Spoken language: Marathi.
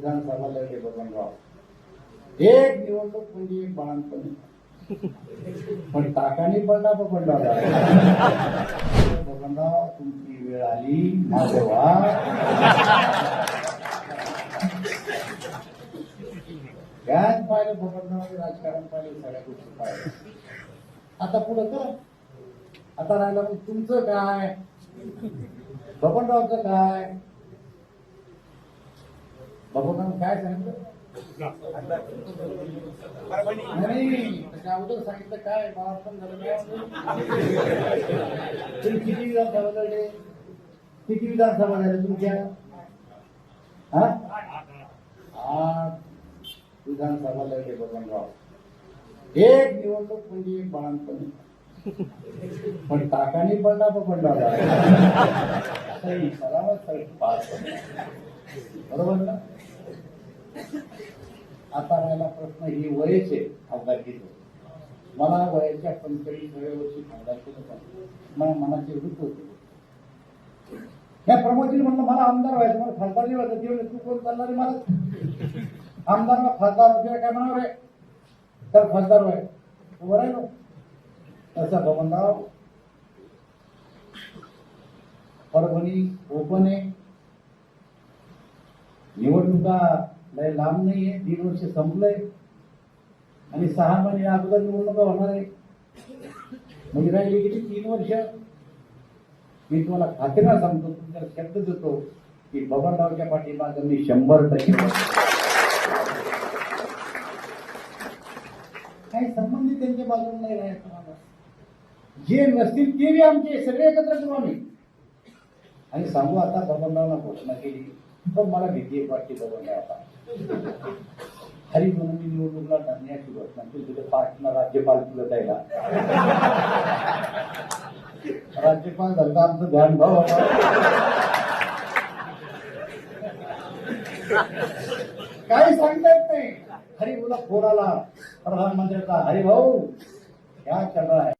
विधानसभा लढले बबनराव एक निवडणूक म्हणजे एक बाळणपणी पण ताकाने पडला बबनराव बबनराव तुमची वेळ आली. माझं व्हा पाहिलं बबनराव राजकारण पाहिलं सगळ्या गोष्टी पाहिलं आता पुढं कर आता राहिलं मग तुमचं काय? बबनरावचं काय? बाबा काय सांगितलं? नाही अगोदर सांगितलं काय बाळापण झालं काय? तुम्ही किती विधानसभा झाले? किती विधानसभा झाले तुमच्या? हा? आठ विधानसभा लढले बबनराव. एक निवडणूक म्हणजे एक बाळणपणी पण टाकाने पडला पकडला सही सलामत सही पास बरोबर ना? आता राहिला प्रश्न ही वयच आहे खासदारकीचं मला वयाच्या पंचेचाळीसाव्या वर्षी खासदार केलं मला मनाची वृत्त होती. या प्रमोदजी म्हणलं मला आमदार व्हायचं मला खासदार नाही व्हायचं ते तू कोण चालणार आहे मला? आमदार खासदार वगैरे काय म्हणावं? रे तर खासदार व्हाय उभं राहिलो. तसं बबनराव परभणी ओपन आहे निवडणुका लय लांब नाही आहे तीन वर्ष संपलंय. आणि सहा महिने अगोदर निवडणुका होणार आहे. म्हणजे राहिली किती तीन वर्ष. मी तुम्हाला खात्रीला सांगतो तुमच्या शब्द देतो की बबनरावच्या पाठीमागं मी शंभर टक्के काही संबंधित त्यांच्या बाजूने नाही राहत तुम्हाला जे नसतील ते बी आमचे सगळे एकत्र करू आम्ही. आणि सांगू आता बबनरावला घोषणा केली. पण मला भीती एक वाटते बबनराव आता. हरी म्हणून मी निवडणुकीला लढण्याची घोषणा म्हणजे तुझ्या पार्टीला राज्यपाल तुला द्यायला. राज्यपाल झालं तर आमचं ध्यान भाव काय सांगता येत नाही हरी बोला फोन प्रधानमंत्र्याचा हरिभाऊ क्या चल रहा है